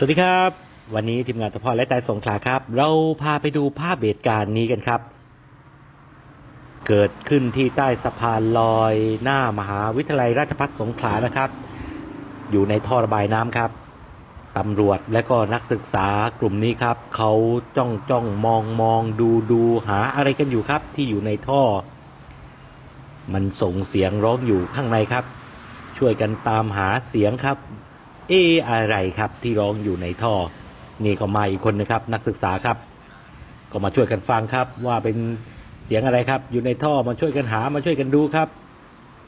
สวัสดีครับ วันนี้ทีมงานตะพอและแต่สงขลาครับ เราพาไปดูภาพเหตุการณ์นี้กันครับ เกิดขึ้นที่ใต้สะพานลอยหน้ามหาวิทยาลัยราชภัฏสงขลานะครับ อยู่ในท่อระบายน้ำครับตำรวจและก็นักศึกษากลุ่มนี้ครับ เขาจ้องจ้องมองมองดูดูหาอะไรกันอยู่ครับ ที่อยู่ในท่อ มันส่งเสียงร้องอยู่ข้างในครับ ช่วยกันตามหาเสียงครับ เอะอะไรครับที่ร้องอยู่ในท่อ นี่ก็มาอีกคนนะครับ นักศึกษาครับ ก็มาช่วยกันฟังครับ ว่าเป็นเสียงอะไรครับ อยู่ในท่อมาช่วยกันหามาช่วยกันดูครับ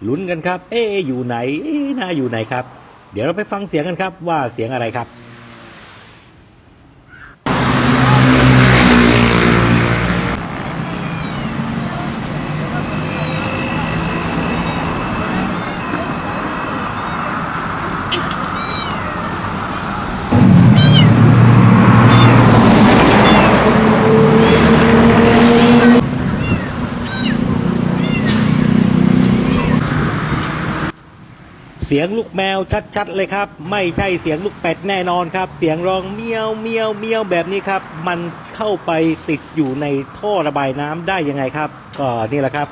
ลุ้นกันครับ เอออยู่ไหน เอ๊น่าอยู่ไหนครับ เดี๋ยวเราไปฟังเสียงกันครับ ว่าเสียงอะไรครับ เสียงลูกแมวชัดๆเลยครับ ไม่ใช่เสียงลูกเป็ดแน่นอนครับ เสียงร้องเมียวเมียวเมียวแบบนี้ครับ มันเข้าไปติดอยู่ในท่อระบายน้ำได้ยังไงครับ ก็นี่แหละครับ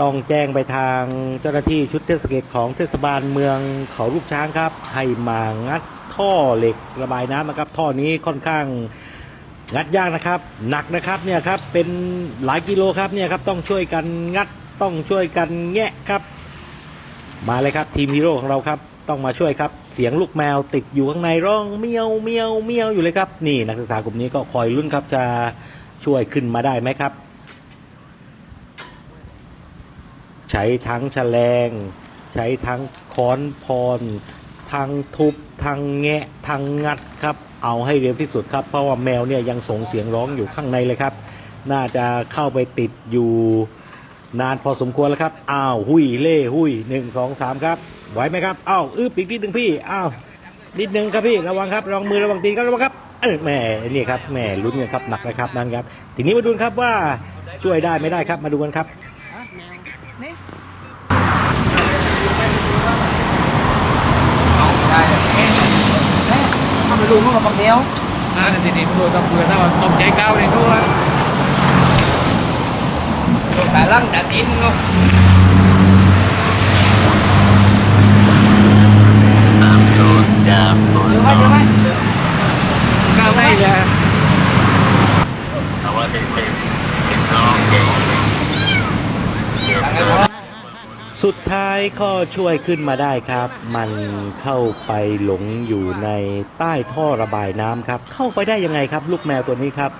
ต้องแจ้งไปทางเจ้าหน้าที่ชุดเทศกิจของเทศบาลเมืองเขาลูกช้างครับ ให้มางัดท่อเหล็กระบายน้ำนะครับ ท่อนี้ค่อนข้างงัดยากนะครับ หนักนะครับเนี่ยครับเป็นหลายกิโลครับเนี่ยครับต้องช่วยกันงัดต้องช่วยกันแงะครับ มาเลยครับ ทีมฮีโร่ของเราครับ ต้องมาช่วยครับ เสียงลูกแมวติดอยู่ข้างในร้องเมียวเมียวเมียวอยู่เลยครับ นี่นักศึกษากลุ่มนี้ก็คอยลุ้นครับจะช่วยขึ้นมาได้ไหมครับ ใช้ทั้งแฉลง ใช้ทั้งค้อนพรทั้งทุบทั้งแงะทั้งงัดครับ เอาให้เร็วที่สุดครับ เพราะว่าแมวเนี่ยยังส่งเสียงร้องอยู่ข้างในเลยครับ น่าจะเข้าไปติดอยู่ นานพอสมควรแล้วครับ อ้าว หุยเล่หุยหนึ่งสองสามครับ ไหวไหมครับ อ้าวอึบอีกนิดหนึ่งพี่ อ้าว นิดหนึ่งครับพี่ ระวังครับ ระวังมือระวังตีนครับ ระวังครับ เออแหมนี่ครับ แหมลุ้นกันครับ หนักนะครับ นั่นครับ ทีนี้มาดูครับว่าช่วยได้ไม่ได้ครับ มาดูกันครับได้เลยทำไปดูนู่นกับบางเดียวอ่าทีนี้ตัวต้องเพื่อนถ้าต้องใจก้าวในตัว ตัวแต่ลังต่ดินเนาะเยอะไหมเยอะไมก้าวได้เลยสุดท้ายก็ช่วยขึ้นมาได้ครับ มันเข้าไปหลงอยู่ในใต้ท่อระบายน้ำครับ เข้าไปได้ยังไงครับ ลูกแมวตัวนี้ครับ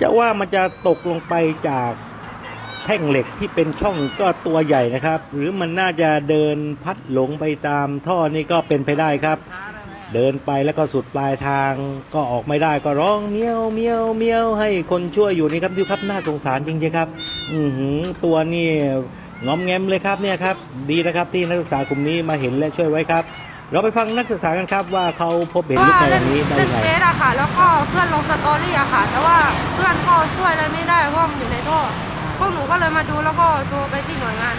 จะว่ามันจะตกลงไปจาก แท่งเหล็กที่เป็นช่องก็ตัวใหญ่นะครับ หรือมันน่าจะเดินพัดหลงไปตามท่อนี่ก็เป็นไปได้ครับ เดินไปแล้วก็สุดปลายทางก็ออกไม่ได้ก็ร้องเมียวเมียวเมียวให้คนช่วยอยู่นี่ครับดูครับน่าสงสารจริงๆครับ อือหือตัวนี่งอมแงมเลยครับเนี่ยครับดีนะครับที่นักศึกษากลุ่มนี้มาเห็นและช่วยไว้ครับ เราไปฟังนักศึกษากันครับว่าเขาพบเห็นลูกแมวเล่อนย่างนี้ได้ยังไงเฟซอะค่ะ แล้วก็เพื่อนลงสตอรี่อะค่ะ แต่ว่าเพื่อนก็ช่วยอะไรไม่ได้เพราะมันอยู่ในท่อ พวกหนูก็เลยมาดูแล้วก็โทรไปที่หน่วยงาน